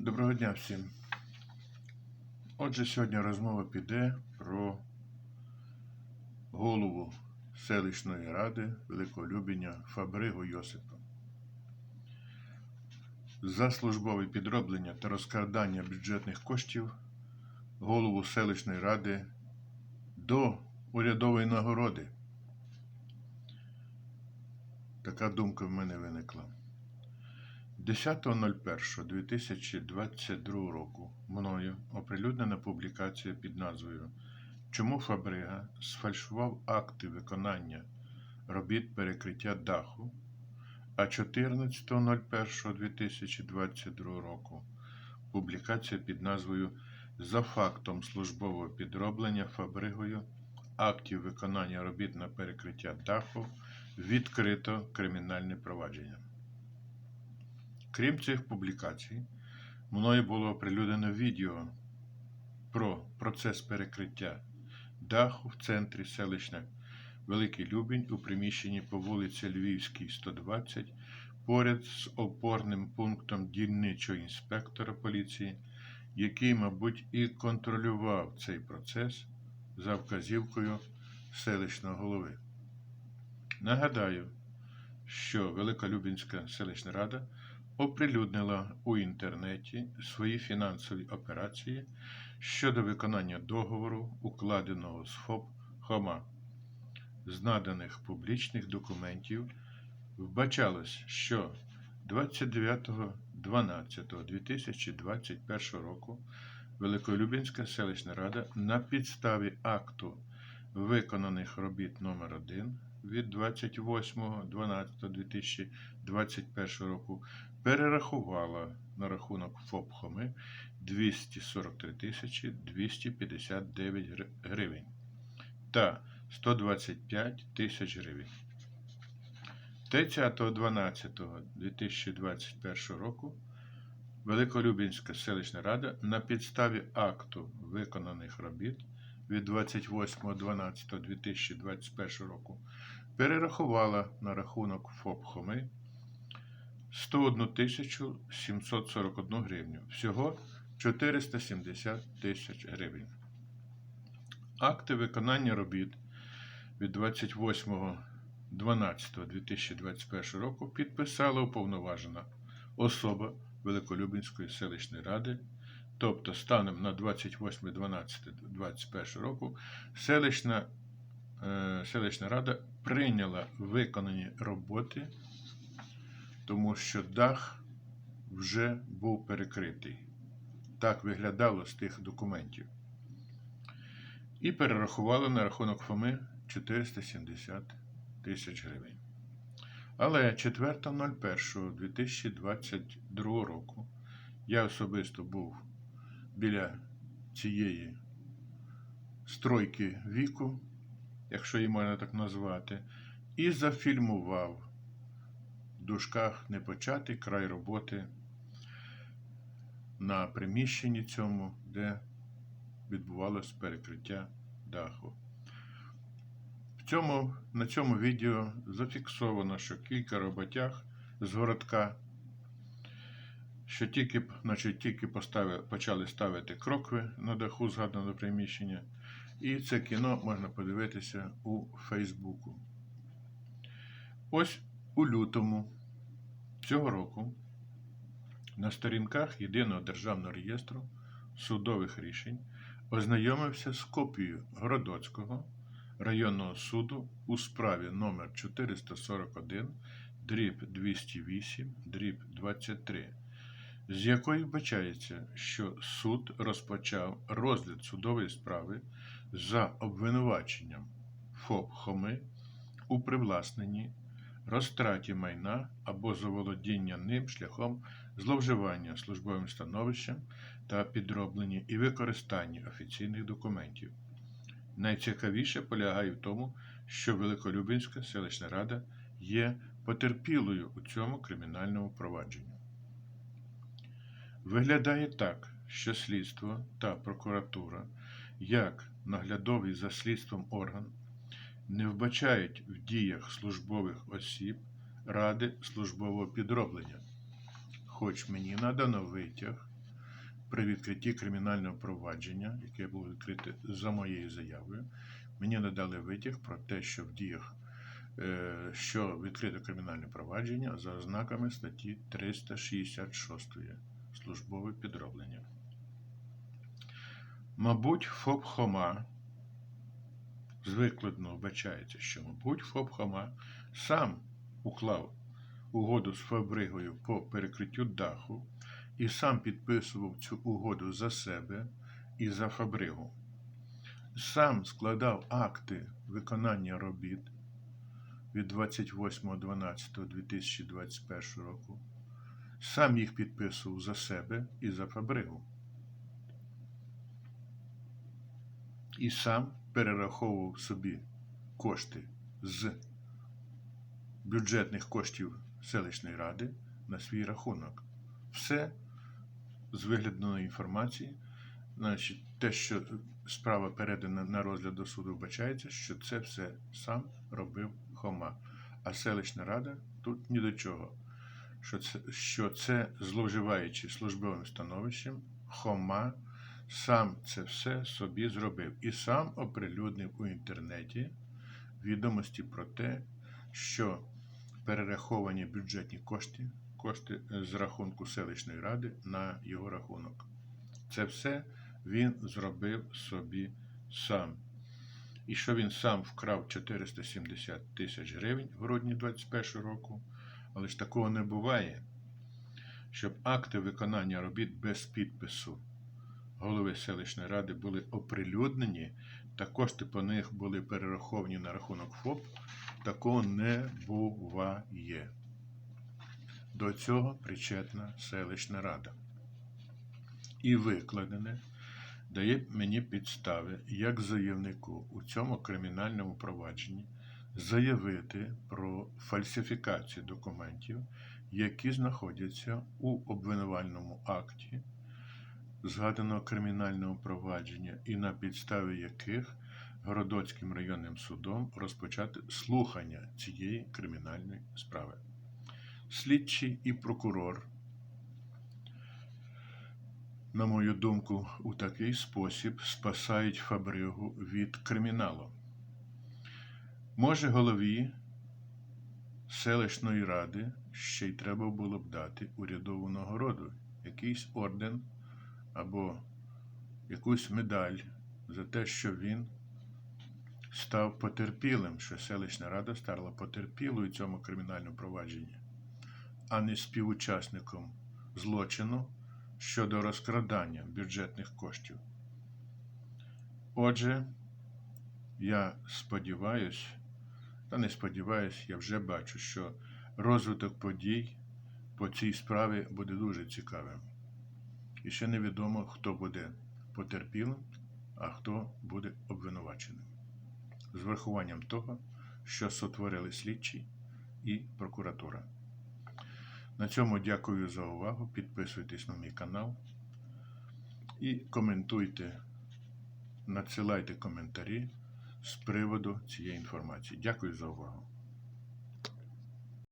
Доброго дня всім. Отже, сьогодні розмова піде про голову селищної ради Великолюбіння Фабригу Йосипа. За службове підроблення та розкрадання бюджетних коштів голову селищної ради до урядової нагороди. Така думка в мене виникла. 10.01.2022 року мною оприлюднена публікація під назвою Чому Фабрига сфальшував акти виконання робіт перекриття даху, а 14.01.2022 року публікація під назвою За фактом службового підроблення Фабригою актів виконання робіт на перекриття даху відкрито кримінальне провадження. Крім цих публікацій, мною було оприлюднено відео про процес перекриття даху в центрі селища Великий Любінь у приміщенні по вулиці Львівській, 120, поряд з опорним пунктом дільничого інспектора поліції, який, мабуть, і контролював цей процес за вказівкою селищного голови. Нагадаю, що Великолюбінська селищна рада оприлюднила у інтернеті свої фінансові операції щодо виконання договору, укладеного з ФОП Хома. З наданих публічних документів вбачалось, що 29.12.2021 року Великолюбінська селищна рада на підставі акту виконаних робіт номер 1 від 28.12.2021 року перерахувала на рахунок ФОП Хоми 243 тисячі 259 гривень та 125 тисяч гривень. 30.12.2021 року Великолюбінська селищна рада на підставі акту виконаних робіт від 28.12.2021 року перерахувала на рахунок ФОП Хоми 101 741 гривню. Всього 470 тисяч гривень. Акти виконання робіт від 28.12.2021 року підписала уповноважена особа Великолюбінської селищної ради, тобто станом на 28.12.2021 року селищна, е, селищна рада прийняла виконані роботи, тому що дах вже був перекритий. Так виглядало з тих документів. І перерахували на рахунок ФОМи 470 тисяч гривень. Але 4.01.2022 року я особисто був біля цієї стройки віку, якщо її можна так назвати, і зафільмував в дужках непочатий край роботи на приміщенні цьому, де відбувалося перекриття даху. В цьому, на цьому відео зафіксовано, що кілька роботяг з городка, що тільки, значить, тільки поставили, почали ставити крокви на даху згаданого приміщення, і це кіно можна подивитися у Фейсбуку. Ось у лютому цього року на сторінках Єдиного державного реєстру судових рішень ознайомився з копією Городоцького районного суду у справі номер 441 дріб 208 дріб 23, з якої вбачається, що суд розпочав розгляд судової справи за обвинуваченням ФОП Хоми у привласненні, розтраті майна або заволодіння ним шляхом зловживання службовим становищем та підробленні і використанні офіційних документів. Найцікавіше полягає в тому, що Великолюбинська селищна рада є потерпілою у цьому кримінальному провадженні. Виглядає так, що слідство та прокуратура, як наглядовий за слідством орган, не вбачають в діях службових осіб ради службового підроблення, хоч мені надано витяг при відкритті кримінального провадження, яке було відкрите за моєю заявою, мені надали витяг про те, що в діях, е, що відкрито кримінальне провадження за ознаками статті 366 службове підроблення. Мабуть, ФОП Хома з вбачається, що, мабуть, ФОП Хома сам уклав угоду з Фабригою по перекриттю даху і сам підписував цю угоду за себе і за Фабригу. Сам складав акти виконання робіт від 28.12.2021 року. Сам їх підписував за себе і за Фабригу. І сам перераховував собі кошти з бюджетних коштів селищної ради на свій рахунок. Все з вигляданої інформації, значить, те, що справа передана на розгляд до суду, вбачається, що це все сам робив Хома. А селищна рада тут ні до чого. Що це, що це зловживаючи службовим становищем, Хома сам це все собі зробив і сам оприлюднив у інтернеті відомості про те, що перераховані бюджетні кошти, кошти з рахунку селищної ради на його рахунок. Це все він зробив собі сам. І що він сам вкрав 470 тисяч гривень в грудні 2021 року, але ж такого не буває, щоб акти виконання робіт без підпису голови селищної ради були оприлюднені, та кошти по них були перераховані на рахунок ФОП, такого не буває. До цього причетна селищна рада. І викладене дає мені підстави як заявнику у цьому кримінальному провадженні заявити про фальсифікацію документів, які знаходяться у обвинувальному акті згаданого кримінального провадження і на підставі яких Городоцьким районним судом розпочати слухання цієї кримінальної справи. Слідчий і прокурор, на мою думку, у такий спосіб спасають Фабригу від криміналу. Може, голові селищної ради ще й треба було б дати урядову нагороду, якийсь орден або якусь медаль за те, що він став потерпілим, що селищна рада стала потерпілою у цьому кримінальному провадженні, а не співучасником злочину щодо розкрадання бюджетних коштів. Отже, я сподіваюся, та не сподіваюся, я вже бачу, що розвиток подій по цій справі буде дуже цікавим. І ще невідомо, хто буде потерпілим, а хто буде обвинуваченим. З врахуванням того, що сотворили слідчі і прокуратура. На цьому дякую за увагу. Підписуйтесь на мій канал і коментуйте, надсилайте коментарі з приводу цієї інформації. Дякую за увагу.